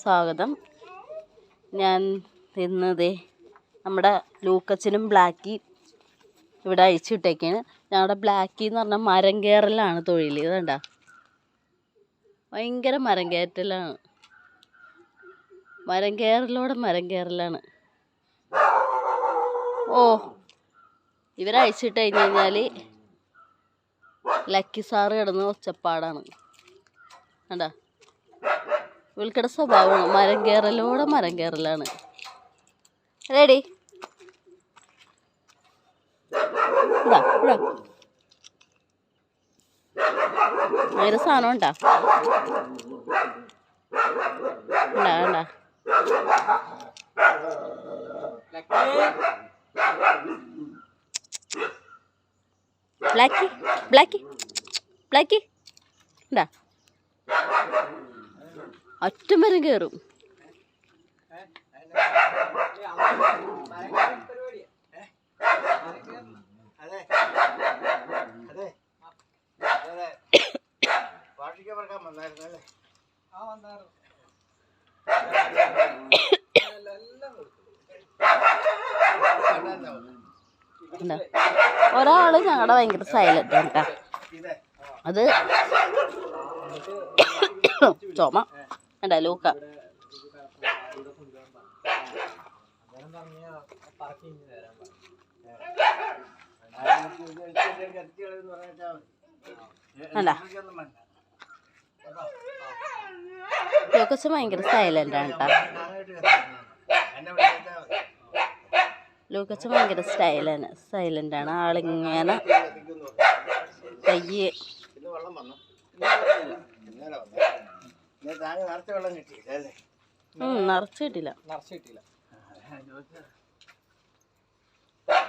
സ്വാഗതം. ഞാൻ ഇന്നതേ നമ്മുടെ ലൂക്കച്ചനും ബ്ലാക്കി ഇവിടെ അഴിച്ചു വിട്ടേക്കാണ്. ഞങ്ങളുടെ ബ്ലാക്കി എന്ന് പറഞ്ഞാൽ മരം കയറലാണ് തൊഴിൽ ഇതണ്ട ഭയങ്കര മരം കയറ്റലാണ് മരം കയറലോടെ മരം കയറലാണ് ഓ ഇവരഴിച്ചിട്ട് കഴിഞ്ഞ് കഴിഞ്ഞാൽ ലക്കി സാറ് കിടന്ന് ഒച്ചപ്പാടാണ്. കണ്ടാ? ഇവൾക്കിടെ സ്വഭാവമാണ്. മരം കയറലോടെ മരം കയറലാണ്. റെഡി ഇതാ സാധനം ഉണ്ടാ? ഉണ്ടാ ഉണ്ടാ? ബ്ലാക്കി ബ്ലാക്കി ബ്ലാക്കി ഉണ്ടാ? അറ്റം വരെ കയറും ഒരാൾ ഞങ്ങളുടെ ഭയങ്കര സൈലന്റ് കേട്ടാ അത് ചുമ. വേണ്ട ലൂക്ക. അല്ല. ലൂക്കസ് ഭയങ്കര സൈലന്റ് ആണ് കേട്ടാ ഭയങ്കര സ്റ്റൈലാണ് സൈലന്റ് ആണ്. ആളിങ്ങനെ പയ്യെ താഴെ നിറച്ച വെള്ളം കിട്ടിയില്ല അല്ലേ? നിറച്ച് കിട്ടില്ല നിറച്ച് കിട്ടിയില്ല.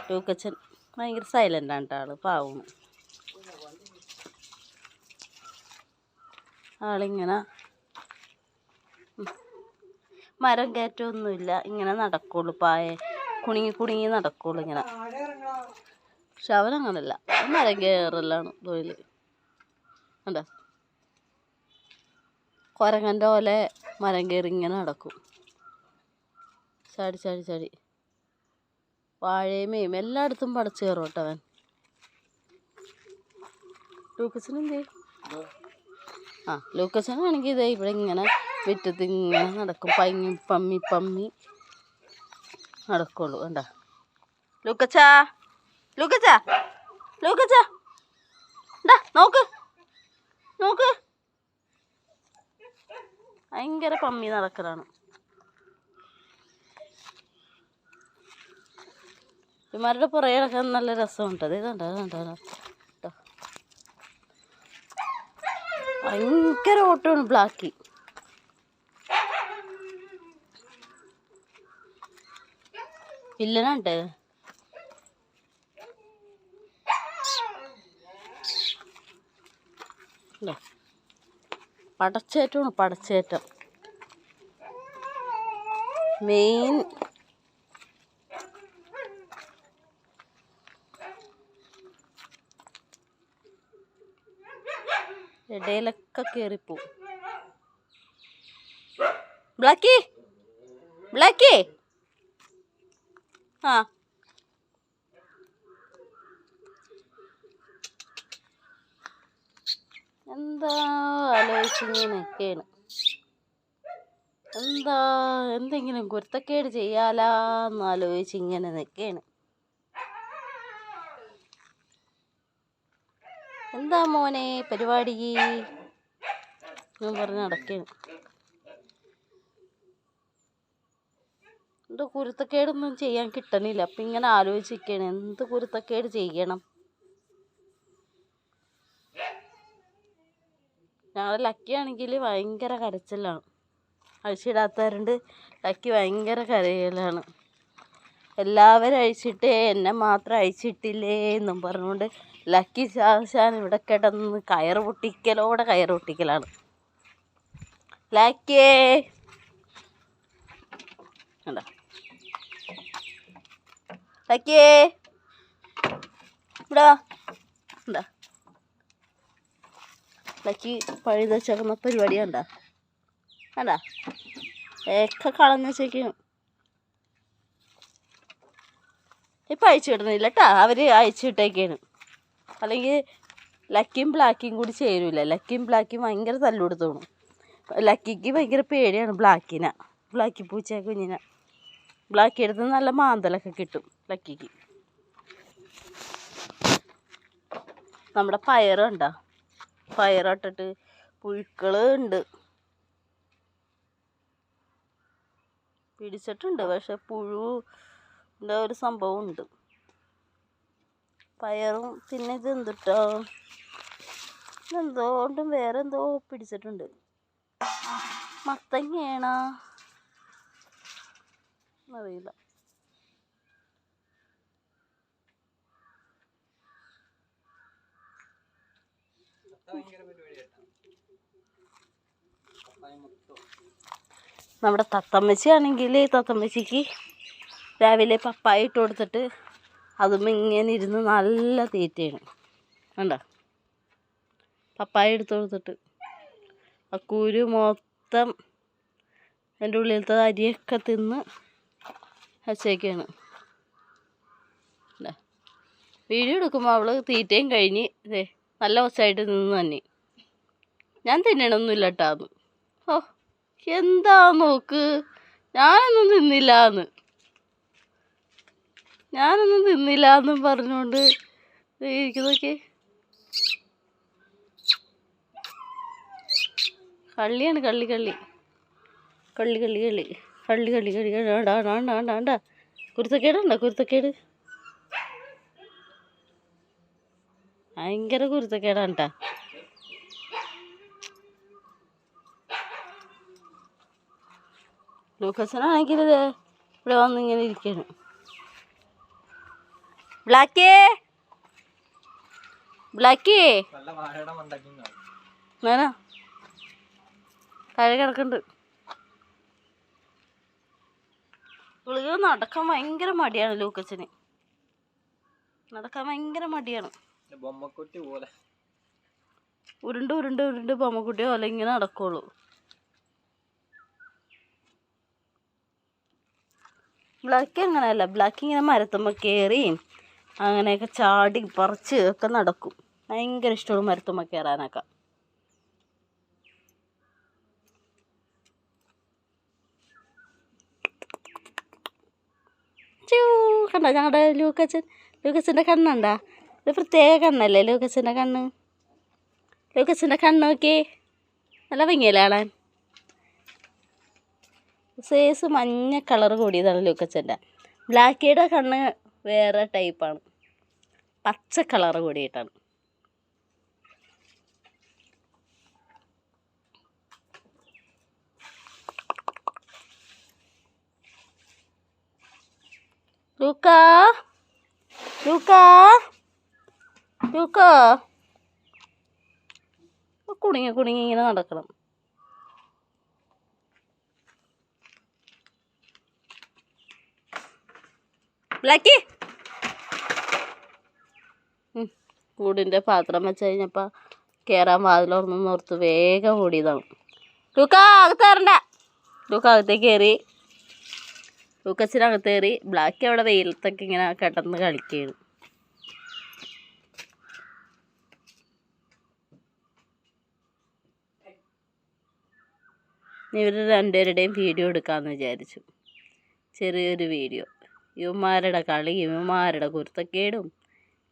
ലൂക്കച്ചൻ ഭയങ്കര സൈലന്റ് ആണ് ആൾ പാവമാണ് ആളിങ്ങനെ. മരം കയറ്റമൊന്നുമില്ല ഇങ്ങനെ നടക്കുള്ളൂ പായ കുണുങ്ങി കുണുങ്ങി നടക്കുള്ളൂ ഇങ്ങനെ. പക്ഷെ അവനങ്ങനല്ല മരം കയറലാണ് തൊഴിൽ കണ്ടോ? കുരങ്ങന്റെ പോലെ മരം കയറി ഇങ്ങനെ നടക്കും. ചാടി ചാടി ചാടി. വാഴയുമേയും എല്ലായിടത്തും പടച്ചു കയറും അവൻ. ലൂക്കസിന് എന്തേ ആ ലൂക്കസിനാണെങ്കിൽ ഇതേ ഇവിടെ ഇങ്ങനെ മുറ്റത്ത് ഇങ്ങനെ നടക്കും. പങ്ങി പമ്മി പമ്മി നടക്കുള്ളൂ. കണ്ട? ലൂക്കച്ചാ ലൂക്കച്ചാ ലൂക്കച്ചാ. നോക്ക് നോക്ക്. ഭയങ്കര പമ്മി നടക്കലാണ്. ഇമാരുടെ പുറകെ നടക്കാൻ നല്ല രസമുണ്ട്. അത് കണ്ടോ കണ്ടോ കേട്ടോ ഭയങ്കര ഓട്ടമാണ് ബ്ലാക്കി. വില്ലനുണ്ട്. ഇണ്ടോ? പടച്ചേറ്റമാണ് പടച്ചേറ്റം. മെയിൻ ഇടയിലൊക്കെ കയറിപ്പോവും ബ്ലാക്കി ബ്ലാക്കി. ആ. എന്താ ആലോചിച്ചിങ്ങനെയൊക്കെയാണ് എന്താ എന്തെങ്കിലും കുരുത്തക്കേട് ചെയ്യാലാന്ന് ആലോചിച്ച് ഇങ്ങനെ നിൽക്കുകയാണ് എന്താ മോനെ പരിപാടി? ഞാൻ പറഞ്ഞ് നടക്കുകയാണ് എന്തോ കുരുത്തക്കേടൊന്നും ചെയ്യാൻ കിട്ടണില്ല. അപ്പം ഇങ്ങനെ ആലോചിച്ചിരിക്കുകയാണ് എന്ത് കുരുത്തക്കേട് ചെയ്യണം? ഞങ്ങളുടെ ലക്കി ആണെങ്കിൽ ഭയങ്കര കരച്ചിലാണ്. അഴിച്ചിടാത്തവരുണ്ട്. ലക്കി ഭയങ്കര കരയലാണ്. എല്ലാവരും അഴിച്ചിട്ടേ എന്നെ മാത്രം അഴിച്ചിട്ടില്ലേ എന്നും പറഞ്ഞുകൊണ്ട് ലക്കി ശാശാൻ ഇവിടെ കിടന്ന് കയറ് പൊട്ടിക്കലോടെ കയറ് പൊട്ടിക്കലാണ്. ലക്കിയേ. കണ്ടോ? ലക്കിയേ. ഇവിടെ. എന്താ ലക്കി പഴുത ചകന്ന പരിപാടി കണ്ട. കണ്ട? ഒക്കെ കളഞ്ഞു വെച്ചേക്കും. ഇപ്പം അയച്ചു വിടുന്നില്ല കേട്ടോ അവർ അയച്ചു വിട്ടേക്കാണ്. അല്ലെങ്കിൽ ലക്കിയും ബ്ലാക്കിയും കൂടി ചേരൂല. ലക്കിയും ബ്ലാക്കിയും ഭയങ്കര തല്ലുകൊടുത്തോണു ലക്കിക്ക് ഭയങ്കര പേടിയാണ് ബ്ലാക്കിന. ബ്ലാക്കി പൂച്ച കുഞ്ഞിനെ. ബ്ലാക്കി എടുത്ത് നല്ല മാന്തലൊക്കെ കിട്ടും ലക്കിക്ക്. നമ്മുടെ പയറുണ്ടോ പയറിട്ടിട്ട് പുഴുക്കൾ ഉണ്ട്. പിടിച്ചിട്ടുണ്ട്. പക്ഷെ പുഴുവിന്റെ ഒരു സംഭവം ഉണ്ട്. പയറും പിന്നെ ഇത് എന്തിട്ടോ? കൊണ്ടും വേറെ എന്തോ പിടിച്ചിട്ടുണ്ട്. മത്തങ്ങയാണോ. അറിയില്ല. നമ്മുടെ തത്തമ്മച്ചി ആണെങ്കിൽ തത്തമ്മച്ചിക്ക് രാവിലെ പപ്പായ ഇട്ട് കൊടുത്തിട്ട് അതും ഇങ്ങനെ ഇരുന്ന് നല്ല തീറ്റയാണ്. കണ്ടോ? പപ്പായ എടുത്ത് കൊടുത്തിട്ട്. ആ കുരു മൊത്തം എന്റെ ഉള്ളിലത്തെ അരിയൊക്കെ തിന്ന് വച്ചേക്കാണ്. വീഡിയോ എടുക്കുമ്പോൾ അവൾ തീറ്റയും കഴിഞ്ഞ് ഇതേ നല്ല ഒച്ചയായിട്ട് നിന്ന് തന്നെ. ഞാൻ തിന്നണമൊന്നുമില്ല കേട്ടോ ഓ എന്താ നോക്ക്? ഞാനൊന്നും തിന്നില്ല എന്ന് ഞാനൊന്നും തിന്നില്ല എന്നും പറഞ്ഞുകൊണ്ട് ഇരിക്കുന്നൊക്കെ കള്ളിയാണ് കള്ളി കള്ളി. കള്ളി കള്ളി കള്ളി. കള്ളി കള്ളി കള്ളി. കള്ളി ആണ്ടാ ആണ്ടാ ആണ്ടാ ആണ്ടാ കുരുത്തക്കേടുണ്ടോ കുരുത്തക്കേട് ഭയങ്കര കുരുത്തക്കേടാണ് ലൂക്കസനാണെങ്കിൽ ഇവിടെ വന്നിങ്ങനെ ഇരിക്കണം. ബ്ലാക്കേ? ബ്ലാക്കേ? ഞാനാ താഴെ കിടക്കുന്നുണ്ട് ഗുളിക നടക്കാൻ ഭയങ്കര മടിയാണ് ലൂക്കച്ചന് നടക്കാൻ ഭയങ്കര മടിയാണ്. ഉരുണ്ട് ഉരുണ്ട് ഉരുണ്ട് ബൊമ്മക്കുട്ടി പോലെ ഇങ്ങനെ നടക്കുള്ളൂ. ബ്ലാക്ക് അങ്ങനെയല്ല. ബ്ലാക്ക് ഇങ്ങനെ മരത്തുമ്പോൾ കയറി അങ്ങനെയൊക്കെ ചാടി പറിച്ച് ഒക്കെ നടക്കും. ഭയങ്കര ഇഷ്ടമാണ് മരത്തുമ്പോൾ കയറാനൊക്കെ കണ്ട? ഞങ്ങളുടെ ലൂക്കച്ചൻ ലൂക്കച്ചന്റെ കണ്ണുണ്ടാ? ഒരു പ്രത്യേക കണ്ണല്ലേ ലൂക്കച്ചന്റെ കണ്ണ്? ലൂക്കച്ചന്റെ കണ്ണ് നോക്കി നല്ല ഭംഗിയല്ലേ കാണാൻ? സേസ് മഞ്ഞ കളർ കൂടിയതാണ് ലൂക്കച്ചന്റെ. ബ്ലാക്കിയുടെ കണ്ണ് വേറെ ടൈപ്പാണ്. പച്ച കളർ കൂടിയിട്ടാണ്. ലൂക്ക ലൂക്ക ലൂക്ക. കുടുങ്ങി കുടുങ്ങി ഇങ്ങനെ നടക്കണം. ബ്ലാക്കി. കൂടിന്റെ പാത്രം വെച്ച് കഴിഞ്ഞപ്പോൾ കയറാൻ വാതിലോർന്ന് ഓർത്ത് വേഗം ഓടിയതാണ് ലൂക്ക അകത്ത് കയറണ്ട ലൂക്ക അകത്തേക്ക് കയറി ലൂക്കച്ചിനകത്ത് കയറി ബ്ലാക്കി അവിടെ വെയിലത്തൊക്കെ ഇങ്ങനെ കിടന്ന് കളിക്കുകയാണ്. ഇവർ രണ്ടുപേരുടെയും വീഡിയോ എടുക്കാമെന്ന് വിചാരിച്ചു. ചെറിയൊരു വീഡിയോ. ഇവന്മാരുടെ കളി ഇവന്മാരുടെ കുരുത്തക്കേടും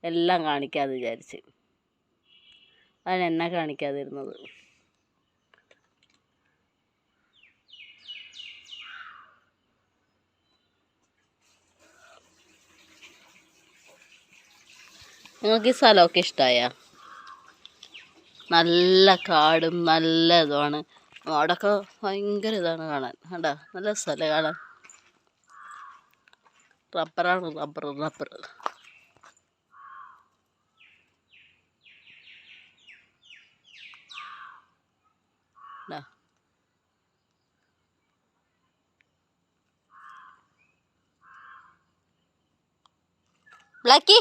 എല്ലാം കാണിക്കാതെ വിചാരിച്ച്. അതിന് എന്നെ കാണിക്കാതിരുന്നത്. നിങ്ങൾക്ക് ഈ സ്ഥലമൊക്കെ ഇഷ്ടമായ നല്ല കാടും നല്ല ഇതുമാണ്. അവിടെയൊക്കെ ഭയങ്കര ഇതാണ് കാണാൻ. കണ്ടോ? നല്ല സ്ഥലം കാണാൻ. റബ്ബറാണ് റബ്ബർ റബ്ബർ. ബ്ലാക്കി.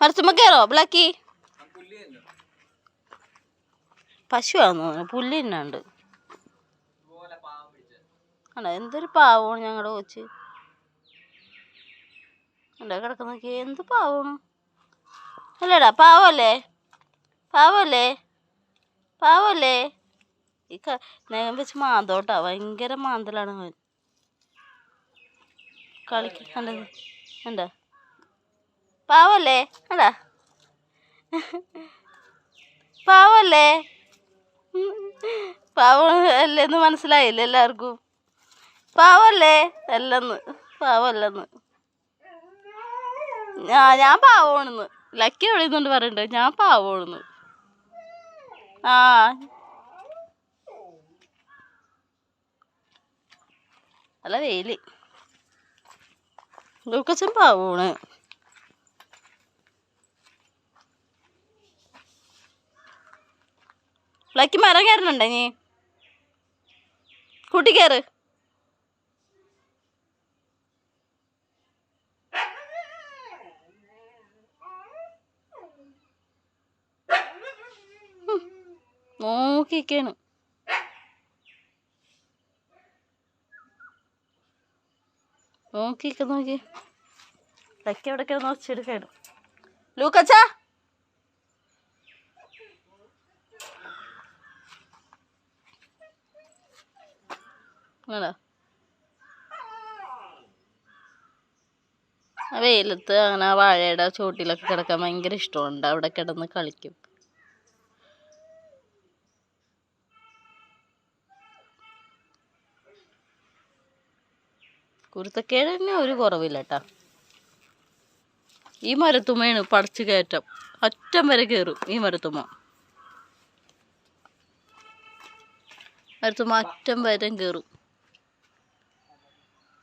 മരത്തുമ്മ കയറോ ബ്ലാക്കി. പശുവാണെന്ന് തോന്നുന്നു പുല്ല് തിന്നുണ്ട് ഇതുപോലെ പാവം അല്ല എന്തൊരു പാവമാണ് ഞങ്ങളുടെ കൊച്ച്. എന്താ കിടക്കുന്ന എന്ത് പാവം? അല്ലടാ പാവല്ലേ? പാവല്ലേ? പാവല്ലേ? ഈ നഖം വെച്ച് മാന്തോട്ടാ. ഭയങ്കര മാന്തലാണ് അവൻ. കളിക്കണ്ടത് എന്താ പാവല്ലേ? അടാ പാവല്ലേ? പാവം അല്ലെന്ന് മനസ്സിലായില്ല എല്ലാവർക്കും. പാവല്ലേ? അല്ലെന്ന്. പാവല്ലെന്ന്. ഞാൻ പാവമാണെന്ന്. ലക്കി വിളിയുന്നുണ്ട് പറയുന്നുണ്ട് ഞാൻ പാവമാണെന്ന്. ആ. അല്ല വെയിൽ. ലൂക്കച്ചൻ പാവമാണ്. ലക്കി മരം കയറുന്നുണ്ടോ നീ കൂട്ടി നോക്കിക്കാണ്. നോക്കിക്ക നോക്കി ലക്കി എവിടെ കിടന്ന് ഒച്ചെടുക്കാണ് ലൂക്കച്ചാ! ആണോ ആ വെയിലത്ത് അങ്ങനെ വാഴയുടെ ചോട്ടിലൊക്കെ കിടക്കാൻ ഭയങ്കര ഇഷ്ടമുണ്ട്. അവിടെ കിടന്ന് കളിക്കും. കുരുത്തക്കേടിന് ഒരു കുറവില്ല കേട്ടാ ഈ മരത്തുമ്മയാണ് പടച്ചു കയറ്റം. അറ്റം വരെ കയറും ഈ മരത്തുമ്മ. മരത്തുമ്മ അറ്റം വരെ കയറും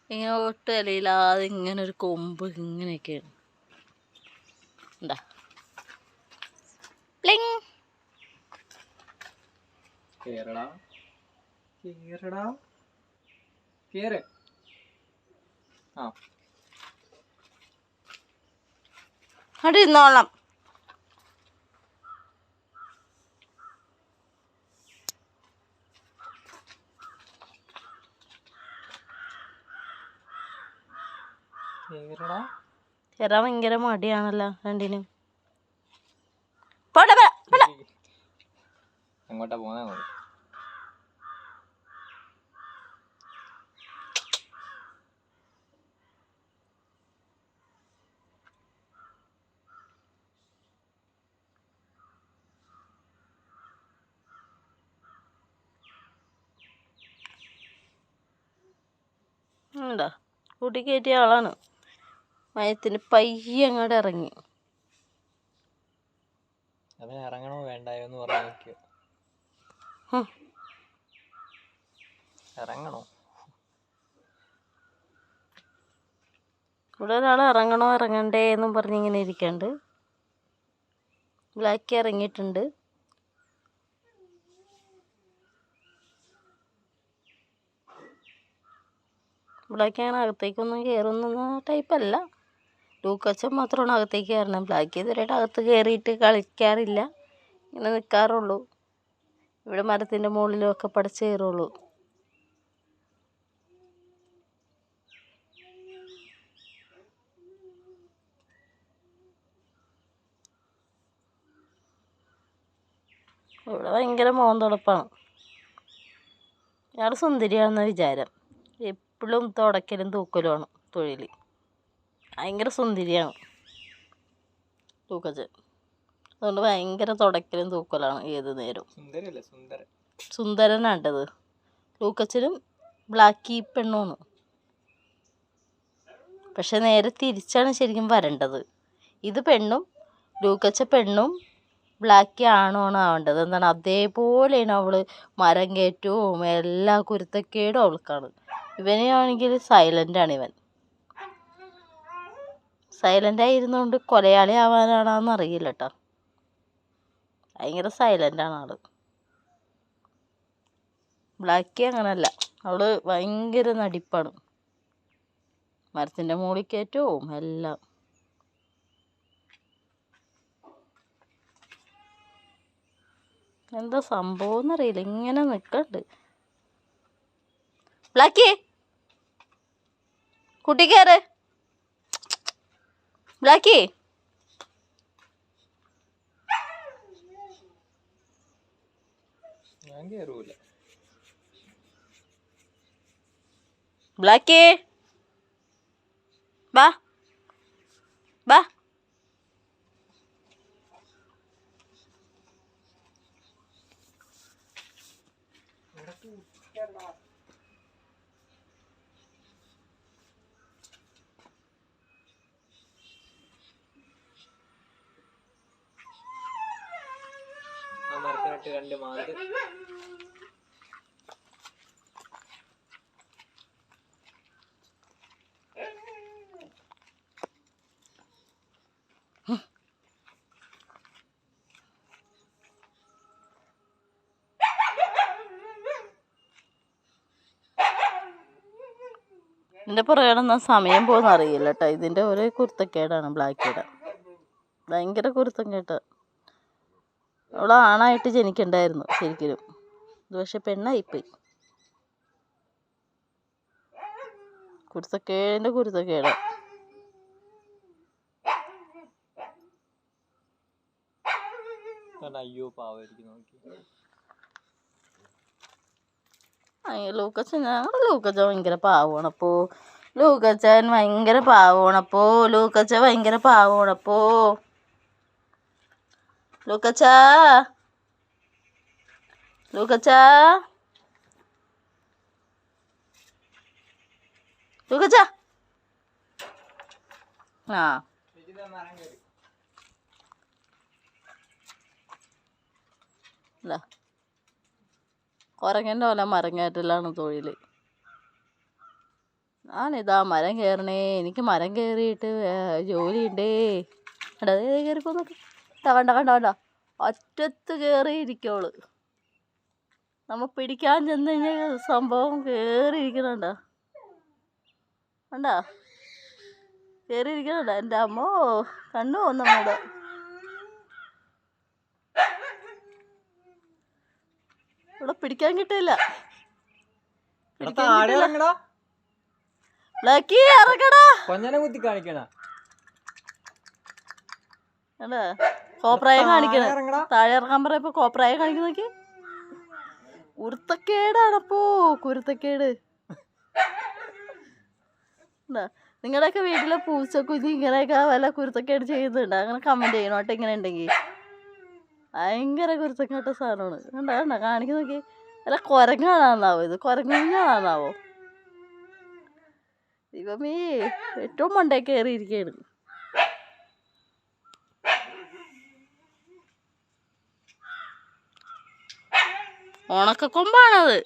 ഇങ്ങനെ ഒട്ടും ഇലയില്ലാതെ ഇങ്ങനെ ഒരു കൊമ്പ് ഇങ്ങനെയൊക്കെയാണ്. എന്താ പ്ലിങ്. കേരള കേരള ആ അവിടെ ഇരുന്നോളാം. കയറാൻ ഭയങ്കര മടിയാണല്ലോ രണ്ടിനും. പോട്ടെ അങ്ങോട്ട് ഉണ്ടോ കൂട്ടി കയറ്റിയ ആളാണ്. മയത്തിന് പയ്യെ അങ്ങോട്ട് ഇറങ്ങി. അവൻ ഇറങ്ങണോ വേണ്ടായോ എന്ന് പറഞ്ഞു. ഇറങ്ങണോ? ഇവിടെ ഒരാൾ ഇറങ്ങണോ ഇറങ്ങണ്ടേ എന്നും പറഞ്ഞിങ്ങനെ ഇരിക്കണ്ട്. ബ്ലാക്ക് ഇറങ്ങിയിട്ടുണ്ട്. ബ്ലാക്ക് അങ്ങനെ അകത്തേക്കൊന്നും കയറുന്ന ടൈപ്പല്ല. ലൂക്കച്ചൻ മാത്രമാണ് അകത്തേക്ക് കയറണം ബ്ലാക്ക് ഇതുവരെയായിട്ട് അകത്ത് കയറിയിട്ട് കളിക്കാറില്ല. ഇങ്ങനെ നിൽക്കാറുള്ളൂ ഇവിടെ മരത്തിന്റെ മുകളിലൊക്കെ പഠിച്ച് കയറുള്ളൂ. ഇവിടെ ഭയങ്കര മോന്തുടപ്പാണ്. ഇയാൾ സുന്ദരിയാണെന്ന വിചാരം. എപ്പോഴും തുടക്കലും തൂക്കലുമാണ് തൊഴിൽ ഭയങ്കര സുന്ദരിയാണ് തൂക്കച്ചൻ. അതുകൊണ്ട് ഭയങ്കര തുടക്കലും തൂക്കലാണ് ഏത് നേരവും. സുന്ദരനാണ്ടത് ലൂക്കച്ചനും ബ്ലാക്കി പെണ്ണുമാണ് പക്ഷെ നേരെ തിരിച്ചാണ് ശരിക്കും വരേണ്ടത്. ഇത് പെണ്ണും ലൂക്കച്ച പെണ്ണും ബ്ലാക്കി ആണോണ് ആവേണ്ടത്. എന്താണ്? അതേപോലെയാണ് അവൾ മരം കയറ്റവും എല്ലാ കുരുത്തക്കേടും അവൾക്കാണ്. ഇവനാണെങ്കിൽ സൈലന്റ് ആണ് ഇവൻ സൈലന്റായിരുന്നുകൊണ്ട് കൊലയാളി ആവാനാണെന്ന് അറിയില്ല കേട്ടോ ഭയങ്കര സൈലന്റാണ് ആൾ. ബ്ലാക്കി അങ്ങനല്ല. അവൾ ഭയങ്കര നടിപ്പാണ്. മരത്തിന്റെ മുകളിൽ കയറ്റവും എല്ലാം. എന്താ സംഭവം എന്നറിയില്ല. ഇങ്ങനെ നിൽക്കണ്ട് ബ്ലാക്കി കുട്ടി കയറ് ബ്ലാക്കി ബ്ലാക്കി വാ. വാ. ആ കണ്ട് മാറി ഇതിന്റെ പുറകെടന്ന സമയം പോകുന്ന അറിയില്ല കേട്ടോ ഇതിന്റെ ഒരേ കുരുത്തക്കേടാണ് ബ്ലാക്കിയുടെ. ഭയങ്കര കുരുത്തം കേട്ട. അവൾ ആണായിട്ട് ജനിക്കണ്ടായിരുന്നു ശരിക്കും ഇത് പക്ഷെ പെണ്ണായിപ്പോയി. കുരുത്തക്കേടിന്റെ കുരുത്തക്കേട്. അയ്യോ പാവായിരിക്കും നോക്കി. അയ്യോ ലൂക്കച്ചൻ ഞങ്ങളുടെ ലൂക്കച്ച ഭയങ്കര പാവണപ്പോ ലൂക്കച്ചൻ ഭയങ്കര പാവണപ്പോ ലൂക്കച്ച ഭയങ്കര പാവമാണപ്പോ ലൂക്കച്ച ലൂക്കച്ച ലൂക്കച്ച ആ. കുരങ്ങന്റെ പോലെ മരം കയറ്റലാണ് തൊഴിൽ ഞാനിതാ മരം കയറണേ. എനിക്ക് മരം കയറിയിട്ട് ജോലിയുണ്ടേ. കണ്ടോ കയറിപ്പോ നോക്ക്. കണ്ട കണ്ട കണ്ട. ഒറ്റത്ത് കയറിയിരിക്കോൾ നമ്മ പിടിക്കാൻ ചെന്ന് കഴിഞ്ഞാൽ സംഭവം കയറിയിരിക്കണണ്ട കണ്ടാ? കയറിയിരിക്കണണ്ട എന്റെ അമ്മോ കണ്ണു വന്നമ്മയുടെ ഇവിടെ പിടിക്കാൻ കിട്ടില്ല ഇറക്കടാ കൊഞ്ഞനെ കുത്തി കാണിക്കണ. കണ്ടാ? കോപ്രായം കാണിക്കണ. താഴെ ഇറങ്ങാൻ പറയപ്പോ കോപ്രായം കാണിക്കുന്ന നോക്കി. കുരുത്തക്കേടാണപ്പോ കുരുത്തക്കേട്. നിങ്ങളുടെയൊക്കെ വീട്ടിലെ പൂച്ച പൂച്ചക്കുഞ്ഞ് ഇങ്ങനെയൊക്കെ വല്ല കുരുത്തക്കേട് ചെയ്യുന്നുണ്ട്? അങ്ങനെ കമന്റ് ചെയ്യണോട്ടെ ഇങ്ങനെ ഉണ്ടെങ്കിൽ ഭയങ്കര കുരുത്തക്കേട്ട സാധനമാണ്. കണ്ടോ കണ്ട കാണിക്കുന്ന നോക്കി. അല്ല കുരങ്ങാണാന്നാവോ ഇത്? കുരങ്ങാണാന്നാവോ ഇവമേ ഏറ്റവും മണ്ടേ കയറിയിരിക്കുകയാണ് ഉണക്കക്കൊമ്പാണത്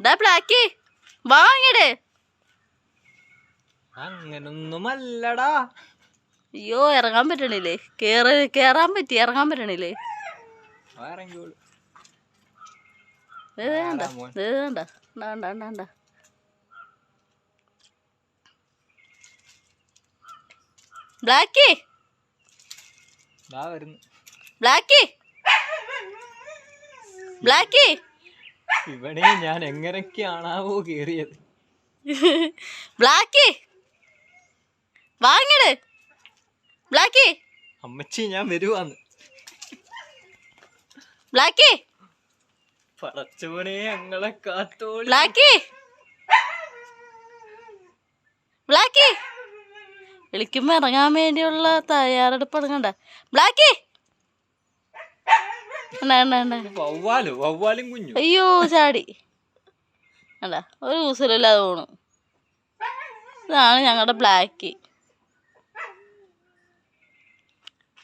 ഡാ ബ്ലാക്കി വാങ്ങിടേ അങ്ങനൊന്നുമല്ലടാ. അയ്യോ ഇറങ്ങാൻ പറ്റണില്ലേ? കേറ കേറാൻ പറ്റി ഇറങ്ങാൻ പറ്റണില്ലേ? വേണ്ട വേണ്ട വേണ്ട വേണ്ട വേണ്ട ബ്ലാക്കി വരുന്നു. ബ്ലാക്കി. ബ്ലാക്കി. ഇവിടെ ഞാൻ എങ്ങനെയൊക്കെയാണാവോ കേറിയത് ബ്ലാക്കി. വാങ്ങിട് ബ്ലാക്കി. അമ്മച്ചി ഞാൻ വരുവാന്ന്. ബ്ലാക്കി. പടച്ചോനെ ഞങ്ങളെ കാത്തോളി. ബ്ലാക്കി. ബ്ലാക്കി. വിളിക്കുമ്പോ ഇറങ്ങാൻ വേണ്ടിയുള്ള തയ്യാറെടുപ്പ് ഇറങ്ങണ്ട ബ്ലാക്കി വേണ്ട, വേണ്ട, വേണ്ട. വവ്വാലോ വവ്വാലും കുഞ്ഞു അയ്യോ ചാടി. അല്ല ഒരു ഊസലില്ലാതെ പോണു. ഇതാണ് ഞങ്ങളുടെ ബ്ലാക്ക്.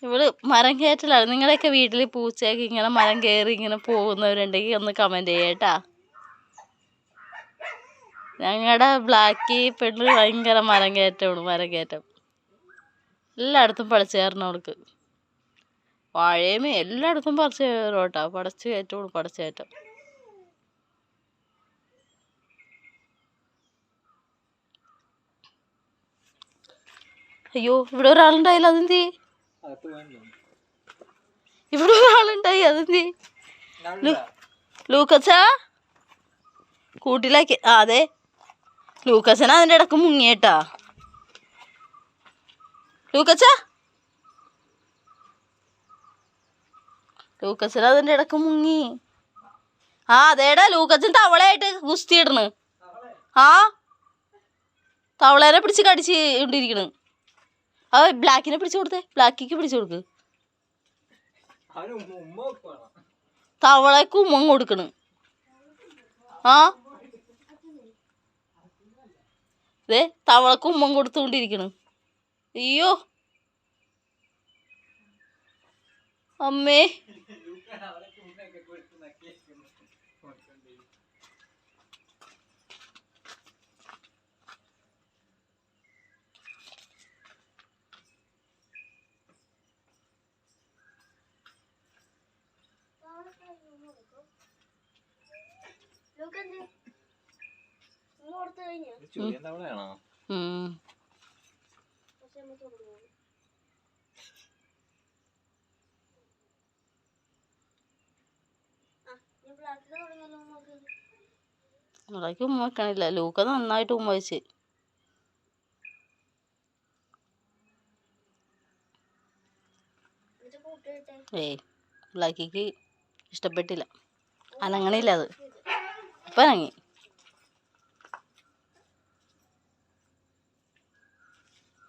ഇവൾ മരം കയറ്റലാണ്. നിങ്ങളുടെയൊക്കെ വീട്ടിൽ പൂച്ചയൊക്കെ ഇങ്ങനെ മരം കയറി ഇങ്ങനെ പോകുന്നവരുണ്ടെങ്കിൽ ഒന്ന് കമന്റ് ചെയ്യട്ടാ ഞങ്ങളുടെ ബ്ലാക്ക് പെണ്ണ് ഭയങ്കര മരം കയറ്റമാണ് മരം കയറ്റം. എല്ലായിടത്തും പഠിച്ചു കയറണം അവൾക്ക്. വാഴയുമേ എല്ലായിടത്തും പറിച്ച് കയറും കേട്ടോ പടച്ച് കയറ്റോളൂ പടച്ച് കയറ്റം. അയ്യോ ഇവിടെ ഒരാളുണ്ടായില്ല അതെന്തി. ഇവിടെ ഒരാളുണ്ടായി അതെന്തി? ലൂക്കച്ച? കൂട്ടിലാക്കി ആ അതെ. ലൂക്കസന അതിന്റെ ഇടയ്ക്ക് മുങ്ങിയേട്ടാ. ലൂക്കച്ച? ലൂക്കച്ചൻ അതിന്റെ ഇടയ്ക്ക് മുങ്ങി. ആ അതേടാ ലൂക്കച്ചൻ തവളയായിട്ട് ഗുസ്തി ഇടണ് ആ തവളേനെ പിടിച്ച് കടിച്ച് കൊണ്ടിരിക്കണ് ആ ബ്ലാക്കിനെ പിടിച്ചു കൊടുത്തേ. ബ്ലാക്കിക്ക് പിടിച്ചു കൊടുക്ക്. തവളക്ക് ഉമ്മ കൊടുക്കണ്. ആ. ദേ തവളക്ക് ഉമ്മ കൊടുത്തുകൊണ്ടിരിക്കണ് അയ്യോ. അമ്മേ. ചുരിയൻ തവളയാണോ ഉം. ഇടയ്ക്ക് ഉമ്മ വെക്കണില്ല. ലൂക്ക നന്നായിട്ട് ഉമ്മ വെച്ച്. ഏയ് ബ്ലാക്കിക്ക് ഇഷ്ടപ്പെട്ടില്ല. അനങ്ങണില്ല അത്. ഇപ്പം അനങ്ങി.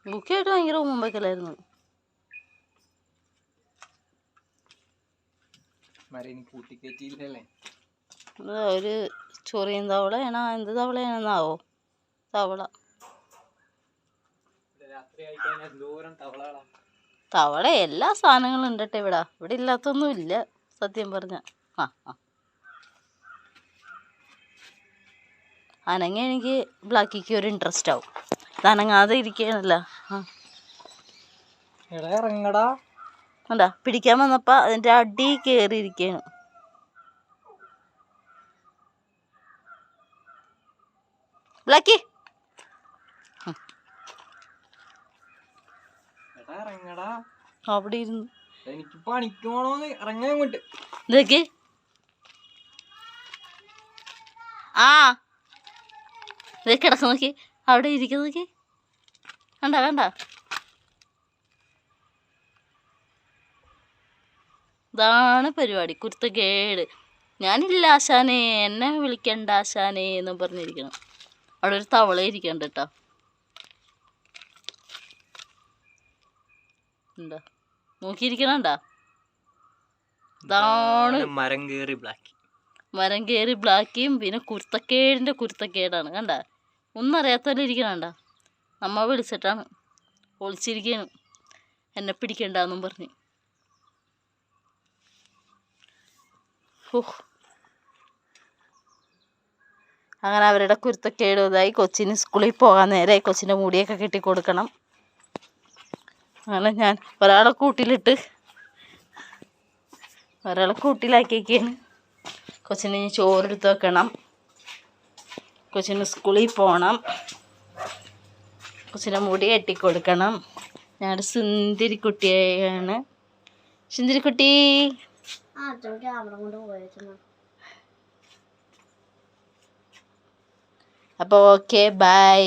ലൂക്കയായിട്ട് ഭയങ്കര ഉമ്മ വെക്കലായിരുന്നു. മരേനി കൂട്ടിക്കയറ്റിയില്ലല്ലേ ഒരു ചൊറിയൻ തവളയാണോ? എന്ത് തവളയാണെന്നാവോ? തവള. തവള എല്ലാ സാധനങ്ങളും ഉണ്ടട്ടെ ഇവിടെ. ഇവിടെ ഇല്ലാത്തൊന്നും ഇല്ല സത്യം പറഞ്ഞ. ആ ആ. അനങ്ങ എനിക്ക് ബ്ലാക്കിക്ക് ഒരു ഇൻട്രസ്റ്റ് ആവും. ഇത് അനങ്ങാതെ ഇരിക്കണല്ല ആ. കണ്ടാ പിടിക്കാൻ വന്നപ്പോൾ അതിന്റെ അടി കയറി എടാ അവിടെ ഇരുന്നു. എനിക്ക് പണിക്ക് പോണോന്ന് ഇറങ്ങാൻ ഇങ്ങോട്ട് ഇതൊക്കെ ആ. ഇത് കിടക്ക് നോക്കി. അവിടെ ഇരിക്കുന്ന നോക്കി. കണ്ട കണ്ട. ഇതാണ് പരിപാടി. കുരുത്തക്കേട്. ഞാനില്ല ആശാനെ. എന്നെ വിളിക്കണ്ട ആശാനെ എന്നും പറഞ്ഞിരിക്കണം. അവിടെ ഒരു തവള ഇരിക്കണ്ട കേട്ടോ എന്താ നോക്കിയിരിക്കണണ്ടാ? ഇതാണ് മരം കേറി ബ്ലാക്കി മരം കയറി ബ്ലാക്കിയും പിന്നെ കുരുത്തക്കേടിന്റെ കുരുത്തക്കേടാണ് കണ്ട? ഒന്നും അറിയാത്തവരെ ഇരിക്കണണ്ട? നമ്മ വിളിച്ചിട്ടാണ് ഒളിച്ചിരിക്കുകയാണ് എന്നെ പിടിക്കണ്ടെന്നും പറഞ്ഞ്. ഓ അങ്ങനെ അവരുടെ കുരുത്തക്കേട് ഇതായി കൊച്ചിന് സ്കൂളിൽ പോകാൻ നേരെ കൊച്ചിന്റെ മുടിയൊക്കെ കെട്ടി കൊടുക്കണം അങ്ങനെ ഞാൻ ഒരാളെ കൂട്ടിലിട്ട് ഒരാളെ കൂട്ടിലാക്കിയൊക്കെയാണ് കൊച്ചിന് ഇനി ചോറെടുത്ത് വെക്കണം. കൊച്ചിന് സ്കൂളിൽ പോകണം കൊച്ചിന്റെ മുടി കെട്ടിക്കൊടുക്കണം. ഞാനൊരു സുന്ദരി കുട്ടിയാണ് സുന്ദരിക്കുട്ടി അപ്പോൾ ഓക്കെ ബൈ